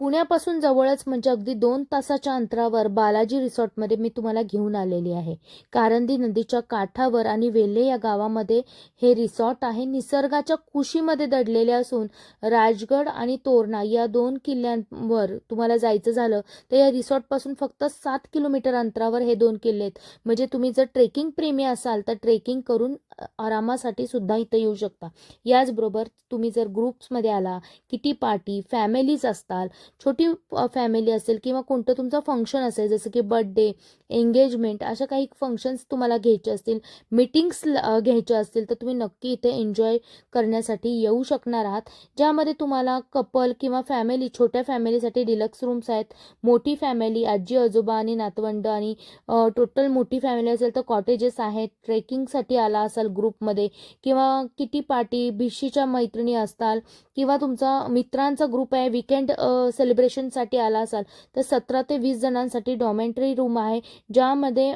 पुण्यापासून जवळच म्हणजे अगदी दोन तासाच्या अंतरावर बालाजी रिसॉर्टमध्ये मी तुम्हाला घेऊन आलेली आहे. कारंदी नदीच्या काठावर आणि वेल्हे या गावामध्ये हे रिसॉर्ट आहे. निसर्गाच्या कुशीमध्ये दडलेले असून राजगड आणि तोरणा या दोन किल्ल्यांवर तुम्हाला जायचं झालं तर या रिसॉर्टपासून फक्त सात किलोमीटर अंतरावर हे दोन किल्ले आहेत. म्हणजे तुम्ही जर ट्रेकिंग प्रेमी असाल तर ट्रेकिंग करून आरामासाठी सुद्धा इथं येऊ शकता. याचबरोबर तुम्ही जर ग्रुप्समध्ये आला किटी पार्टी फॅमिलीज असताल छोटी फॅमिली असेल किंवा कोणतं तुमचं फंक्शन असेल जसं की बड्डे एंगेजमेंट अशा काही फंक्शन्स तुम्हाला घ्यायचे असतील मीटिंग्स घ्यायच्या असतील तर तुम्ही नक्की इथे एन्जॉय करण्यासाठी येऊ शकणार आहात. ज्यामध्ये तुम्हाला कपल किंवा फॅमिली छोट्या फॅमिलीसाठी डिलक्स रूम्स आहेत मोठी फॅमिली आजी आजोबा आणि नातवंड आणि टोटल मोठी फॅमिली असेल तर कॉटेजेस आहेत ट्रेकिंगसाठी आला असाल ग्रुपमध्ये किंवा किटी पार्टी भिशीच्या मैत्रिणी असताल किंवा तुमचा मित्रांचा ग्रुप आहे विकेंड सेलिब्रेशनसाठी आला असाल तर सतरा ते वीस जणांसाठी डॉमेंटरी रूम आहे ज्यामध्ये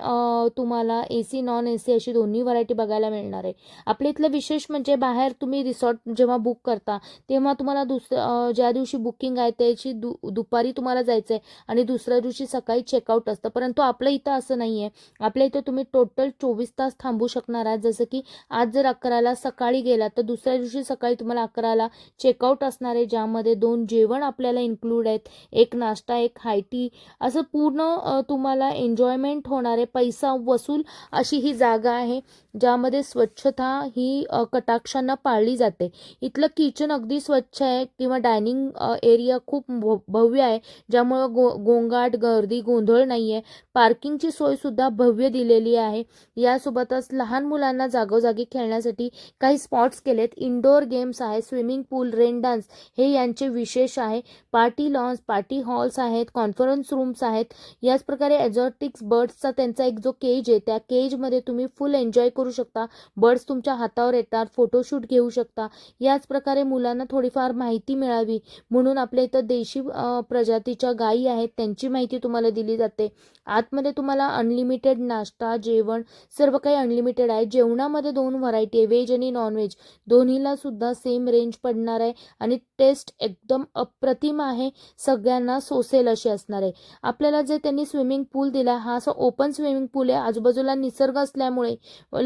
तुम्हाला A C non A C अशी दोन्ही व्हरायटी बघायला मिळणार आहे. आपल्या इथलं विशेष म्हणजे बाहेर तुम्ही रिसॉर्ट जेव्हा बुक करता तेव्हा तुम्हाला दुसरं ज्या दिवशी बुकिंग आहे त्याची दु दुपारी तुम्हाला जायचं आहे आणि दुसऱ्या दिवशी सकाळी चेकआउट असतं. परंतु आपल्या इथं असं नाही आहे आपल्या इथं तुम्ही टोटल चोवीस तास थांबू शकणार आहात. जसं की आज जर अकराला सकाळी गेलात तर दुसऱ्या दिवशी सकाळी तुम्हाला अकराला चेकआउट असणार आहे ज्यामध्ये दोन जेवण आपल्याला इन्क्लूड आहेत एक नाश्ता एक हायटी असं पूर्ण तुम्हाला एन्जॉयमेंट होणार आहे पैसा वसूल अशी ही जागा आहे. ज्यामध्ये स्वच्छता ही कटाक्षानं कटाक्षांना पाळली जाते. इथलं किचन अगदी स्वच्छ आहे किंवा डायनिंग एरिया खूप भव्य आहे ज्यामुळं गो गोंगाट गर्दी गोंधळ नाही आहे पार्किंगची सोयसुद्धा भव्य दिलेली आहे. यासोबतच लहान मुलांना जागोजागी खेळण्यासाठी काही स्पॉट्स केलेत. इंडोर गेम्स आहे स्विमिंग पूल रेन डान्स हे यांचे विशेष आहे. पार्टी लॉन्स पार्टी हॉल्स आहेत कॉन्फरन्स रूम्स आहेत. याच प्रकारे एक्झॉटिक्स बर्ड्सचा त्यांचा एक जो केज आहे त्या केजमध्ये तुम्ही फुल एन्जॉय करू शकता. बर्ड्स तुमच्या हातावर येतात फोटोशूट घेऊ शकता. याच प्रकारे मुलांना थोडीफार माहिती मिळावी. म्हणून आपल्या इथं देशी प्रजातीच्या गायी आहेत त्यांची माहिती तुम्हाला दिली जाते. आतमध्ये तुम्हाला अनलिमिटेड नाश्ता जेवण सर्व काही अनलिमिटेड आहे. जेवणामध्ये दोन व्हरायटी आहे व्हेज आणि नॉनव्हेज दोन्हीला सुद्धा सेम रेंज पडणार आहे आणि टेस्ट एकदम अप्रतिम आहे. सगळ्यांना सोसेल अशी असणार आहे. आपल्याला जे त्यांनी स्विमिंग पूल दिला हा असा ओपन स्विमिंग पूल आहे. आजूबाजूला निसर्ग असल्यामुळे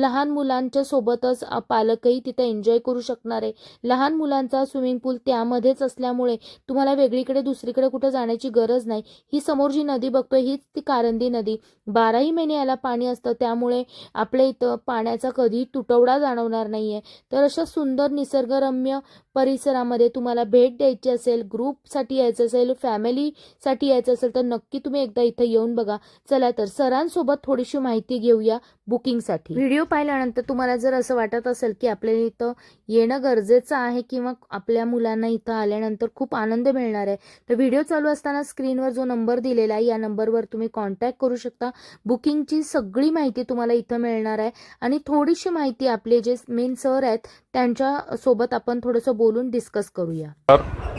लहान मुलांच्या सोबतच पालकही तिथे एन्जॉय करू शकणार आहे. लहान मुलांचा स्विमिंग पूल त्यामध्येच असल्यामुळे तुम्हाला वेगळीकडे दुसरीकडे कुठं जाण्याची गरज नाही. ही समोर जी नदी बघतोय हीच ती कारंदी नदी. बाराही महिने याला पाणी असतं त्यामुळे आपल्या इथं पाण्याचा कधी तुटवडा जाणवणार नाही आहे तर अशा सुंदर निसर्गरम्य परिसरामध्ये तुम्हाला भेट द्यायची असेल ग्रुपसाठी यायचं असेल फॅमिलीसाठी यायचं असेल तर नक्की तुम्ही एकदा इथं येऊन बघा. चला तर सरांसोबत थोडीशी माहिती घेऊया बुकिंगसाठी. व्हिडिओ पाहिल्यानंतर तुम्हाला जर असं वाटत असेल की आपल्याला इथं येणं गरजेचं आहे किंवा आपल्या मुलांना इथं आल्यानंतर खूप आनंद मिळणार आहे तर व्हिडिओ चालू असताना स्क्रीनवर जो नंबर दिलेला आहे या नंबरवर तुम्ही कॉन्टॅक्ट करू शकता. बुकिंगची सगळी माहिती तुम्हाला इथं मिळणार आहे आणि थोडीशी माहिती आपले जे मेन सर आहेत त्यांच्यासोबत आपण थोडंसं बोलून डिस्कस करूया.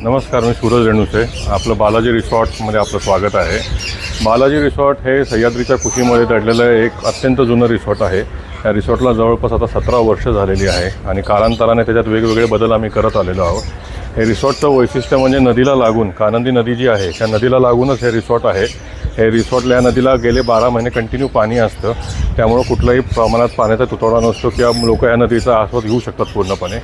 नमस्कार मी सूरज रेणुसे. आपलं बालाजी रिसॉर्टमध्ये आपलं स्वागत आहे. बालाजी रिसॉर्ट हे सह्याद्रीच्या कुशीमध्ये दडलेलं एक अत्यंत जुनं रिसॉर्ट आहे. या रिसॉर्टला जवळपास आता सतरा वर्ष झालेली आहे आणि कालांतराने त्याच्यात वेगवेगळे बदल आम्ही करत आलेलो आहोत. हे रिसॉर्टचं वैशिष्ट्य म्हणजे नदीला लागून कानंदी नदी जी आहे त्या नदीला लागूनच हे रिसॉर्ट आहे. हे रिसॉर्टला या नदीला गेले बारा महिने कंटिन्यू पाणी असतं. त्यामुळं कुठल्याही प्रमाणात पाण्याचा तुटवडा नसतो किंवा लोक या नदीचा आस्वाद घेऊ शकतात पूर्णपणे.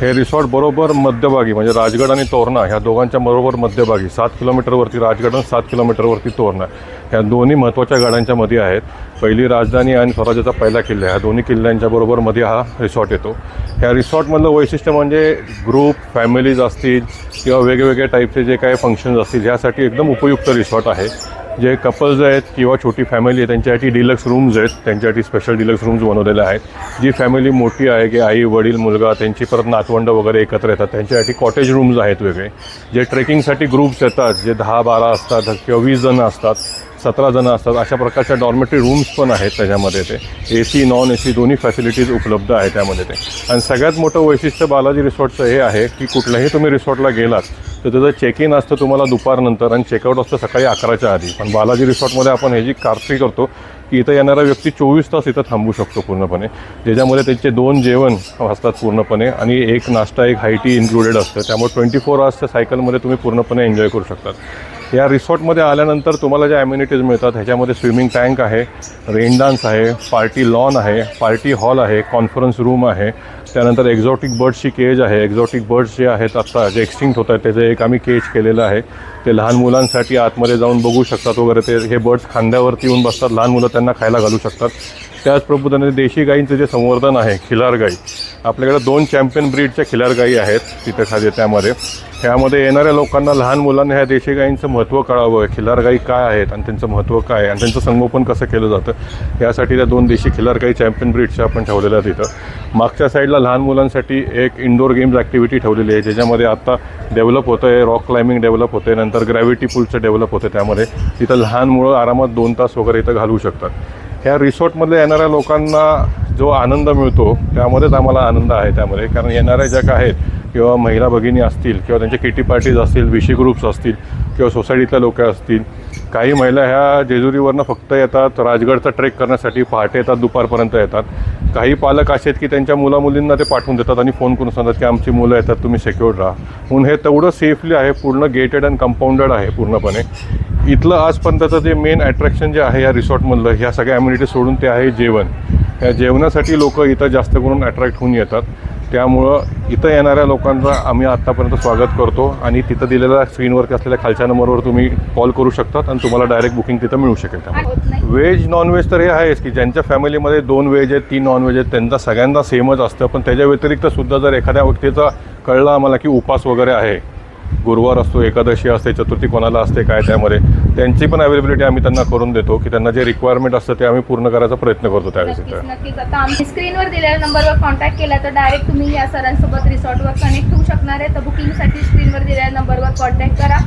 हे रिसॉर्ट बरोबर मध्यभागी म्हणजे राजगड आणि तोरणा ह्या दोघांच्या बरोबर मध्यभागी सात किलोमीटरवरती राजगड आणि सात किलोमीटरवरती तोरणा. ह्या दोन्ही महत्त्वाच्या गाड्यांच्या मध्ये आहेत. पहिली राजधानी आणि स्वराज्याचा पहिला किल्ला ह्या दोन्ही किल्ल्यांच्या बरोबर मध्ये हा रिसॉर्ट येतो. ह्या रिसॉर्टमधलं वैशिष्ट्य म्हणजे ग्रुप फॅमिलीज असतील किंवा वेगवेगळ्या टाईपचे जे काही फंक्शन्स असतील ह्यासाठी एकदम उपयुक्त रिसॉर्ट आहे. जे कपल्स आहेत किंवा छोटी फॅमिली आहे त्यांच्यासाठी डिलक्स रूम्स आहेत. त्यांच्यासाठी स्पेशल डिलक्स रूम्स बनवलेल्या आहेत. जी फॅमिली मोठी आहे की आई वडील मुलगा त्यांची परत नातवंड वगैरे एकत्र येतात. त्यांच्यासाठी कॉटेज रूम्स आहेत वेगळे. जे ट्रेकिंगसाठी ग्रुप्स येतात जे दहा बारा असतात किंवा वीस जण असतात सतरा जणं असतात. अशा प्रकारच्या डॉर्मेटरी रूम्स पण आहेत त्याच्यामध्ये ते. A C non A C दोन्ही फॅसिलिटीज उपलब्ध आहे त्यामध्ये ते. आणि सगळ्यात मोठं वैशिष्ट्य बालाजी रिसॉर्टचं हे आहे की कुठल्याही तुम्ही रिसॉर्टला गेलात तर त्याचं चेक इन असतं तुम्हाला दुपारनंतर आणि चेकआउट असतं सकाळी अकराच्या आधी. पण बालाजी रिसॉर्टमध्ये आपण ह्याची खात्री करतो की इथं येणारा व्यक्ती चोवीस तास इथं थांबू शकतो पूर्णपणे. ज्याच्यामध्ये त्यांचे दोन जेवण असतात पूर्णपणे आणि एक नाश्ता एक हायटी इन्क्लुडेड असतं. त्यामुळे ट्वेंटी फोर आवर्सच्या सायकलमध्ये तुम्ही पूर्णपणे एन्जॉय करू शकतात. या रिसॉर्टमध्ये आल्यानंतर तुम्हाला ज्या ॲम्युनिटीज मिळतात ह्याच्यामध्ये स्विमिंग टँक आहे रेन डान्स आहे पार्टी लॉन आहे पार्टी हॉल आहे कॉन्फरन्स रूम आहे. त्यानंतर एक्झॉटिक बर्ड्सची केज आहे. एक्झॉटिक बर्ड्स जे आहेत आत्ता जे एक्स्टिंक्ट होत आहेत त्याचं एक आम्ही केज केलेलं आहे. ते लहान मुलांसाठी आतमध्ये जाऊन बघू शकतात वगैरे ते हे बर्ड्स खांद्यावरती येऊन बसतात लहान मुलं त्यांना खायला घालू शकतात. त्याचप्रमाणे देशी गाईंचं जे संवर्धन आहे खिलार गाई आपल्याकडे दोन चॅम्पियन ब्रीडच्या खिलार गाई आहेत तिथं खाली त्यामध्ये. ह्यामध्ये येणाऱ्या लोकांना लहान मुलांना ह्या देशी गाईंचं महत्त्व कळावं खिलार गाई काय आहेत आणि त्यांचं महत्त्व काय आहे आणि त्यांचं संगोपन कसं केलं जातं यासाठी त्या दोन देशी खिलार गाई चॅम्पियन ब्रीडच्या आपण ठेवलेल्या तिथं मागच्या साईडला लहान मुलांसाठी एक इंडोर गेम्स ॲक्टिव्हिटी ठेवलेली आहे ज्याच्यामध्ये आत्ता डेव्हलप होतं आहे रॉक क्लाइम्बिंग डेव्हलप होतं आहे नंतर ग्रॅव्हिटी पूलचं डेव्हलप होतं त्यामध्ये. तिथं लहान मुलं आरामात दोन तास वगैरे इथं घालवू शकतात. ह्या रिसॉर्टमध्ये येणाऱ्या लोकांना जो आनंद मिळतो त्यामध्येच आम्हाला आनंद आहे त्यामध्ये. कारण येणाऱ्या ज्या काय आहेत किंवा महिला भगिनी असतील किंवा त्यांच्या किटी पार्टीज असतील विशी ग्रुप्स असतील किंवा सोसायटीतल्या लोक असतील काही महिला ह्या जेजुरीवरनं फक्त येतात राजगडचा ट्रेक करण्यासाठी पहाटे येतात दुपारपर्यंत येतात. काही पालक असे आहेत की त्यांच्या मुलामुलींना ते पाठवून देतात आणि फोन करून सांगतात की आमची मुलं येतात तुम्ही सेक्युअर्ड राहा. म्हणून हे तेवढं सेफली आहे पूर्ण गेटेड अँड कंपाऊंडेड आहे पूर्णपणे. इथलं आजपर्यंतचं जे मेन अट्रॅक्शन जे आहे या रिसॉर्टमधलं ह्या सगळ्या ॲम्युनिटी सोडून ते आहे जेवण. या जेवणासाठी लोक इथं जास्त करून अट्रॅक्ट होऊन येतात. त्यामुळं इथं येणाऱ्या लोकांचं आम्ही आत्तापर्यंत स्वागत करतो आणि तिथं दिलेल्या स्क्रीनवर असलेल्या खालच्या नंबरवर तुम्ही कॉल करू शकतात आणि तुम्हाला डायरेक्ट बुकिंग तिथं मिळू शकेल त्यामुळे व्हेज नॉनव्हेज तर हे आहेच की ज्यांच्या फॅमिलीमध्ये दोन व्हेज आहेत तीन नॉनव्हेज आहेत त्यांचा सगळ्यांना सेमच असतं. पण त्याच्या व्यतिरिक्त सुद्धा जर एखाद्या व्यक्तीचा कळलं आम्हाला की उपास वगैरे आहे गुरुवार असतो एकादशी असते चतुर्थी कोणाला असते काय त्यामध्ये त्यांची पण अवेलेबिलिटी आम्ही त्यांना करून देतो की त्यांना जे रिक्वायरमेंट असतं ते आम्ही पूर्ण करायचा प्रयत्न करतो त्यावेळेस नक्कीच आता आम्ही स्क्रीनवर दिलेल्या नंबरवर कॉन्टॅक्ट केला तर डायरेक्ट तुम्ही या सरांसोबत रिसॉर्टवर कनेक्ट होऊ शकणार आहे. तर बुकिंगसाठी स्क्रीनवर दिलेल्या नंबरवर कॉन्टॅक्ट करा.